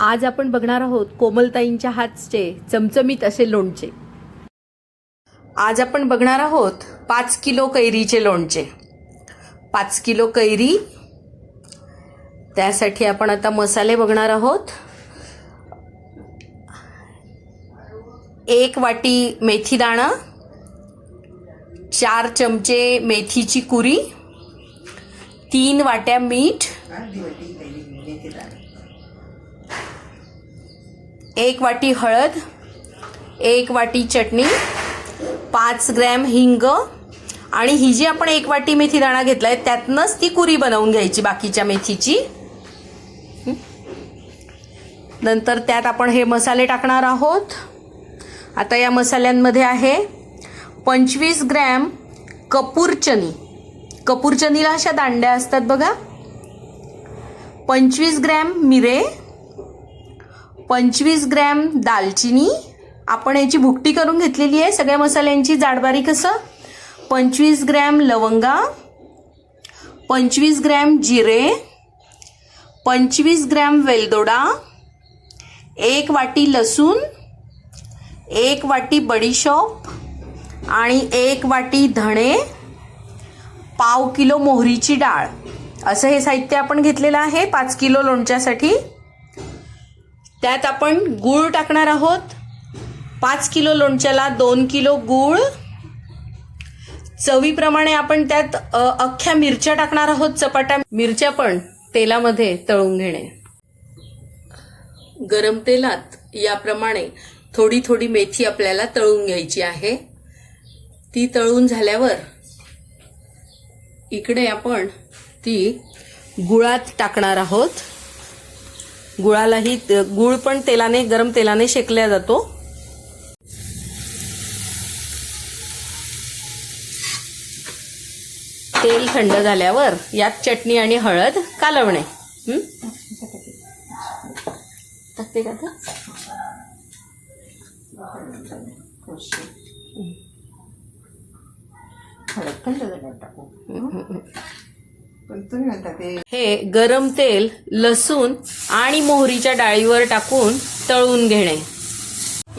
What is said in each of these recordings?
आज आपण बघणार आहोत कोमलताईंच्या हातचे चमचमीत असे लोणचे. आज आपण बघणार आहोत पाच किलो कैरीचे लोणचे. पाच किलो कैरी. त्यासाठी आपण आता मसाले बघणार आहोत. एक वाटी मेथी दाणा. चार चमचे मेथीची कुरी. तीन वाट्या मीठ. एक वाटी हळद एक वाटी चटणी पाच ग्रॅम हिंग आणि ही जी आपण एक वाटी मेथी दाणा घेतला आहे त्यातनंच ती कुरी बनवून घ्यायची बाकीच्या मेथीची. नंतर त्यात आपण हे मसाले टाकणार आहोत. आता या मसाल्यांमध्ये आहे पंचवीस ग्रॅम कपूरचनी कपूरचनीला अशा दांड्या असतात बघा. पंचवीस ग्रॅम मिरे पंचवीस ग्रॅम दालचिनी. आपण याची भुकटी करून घेतलेली आहे. सगळ्या मसाल्यांची जाडबारीक असं पंचवीस ग्रॅम लवंगा. पंचवीस ग्रॅम जिरे. पंचवीस ग्रॅम वेलदोडा. एक वाटी लसूण. एक वाटी बडीशॉप. आणि एक वाटी धणे. पाव किलो मोहरीची डाळ. असं हे साहित्य आपण घेतलेलं आहे. पाच किलो लोणच्यासाठी. त्यात आपण गूळ टाकणार आहोत. पाच किलो लोणच्याला दोन किलो गूळ. चवीप्रमाणे आपण त्यात अख्ख्या मिरच्या टाकणार आहोत चपाट्या मिरच्या पण तेलामध्ये तळून घेणे. गरम तेलात याप्रमाणे थोडी थोडी मेथी आपल्याला तळून घ्यायची आहे. ती तळून झाल्यावर इकडे आपण ती गुळात टाकणार आहोत. गुळालाही गुळ पण तेलाने गरम तेलाने शेकल्या जातो तेल थंड झाल्यावर यात चटणी आणि हळद कालवणे? टाकते का? पण तुम्ही म्हणता ते हे गरम तेल लसूण आणि मोहरीच्या डाळीवर टाकून तळून घेणे.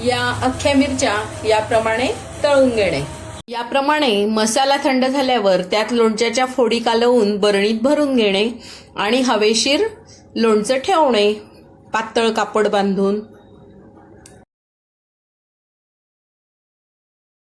या अख्ख्या मिरच्या याप्रमाणे तळून घेणे. याप्रमाणे मसाला थंड झाल्यावर त्यात लोणच्याच्या फोडी कालवून बरणीत भरून घेणे आणि हवेशीर लोणचं ठेवणे पातळ कापड बांधून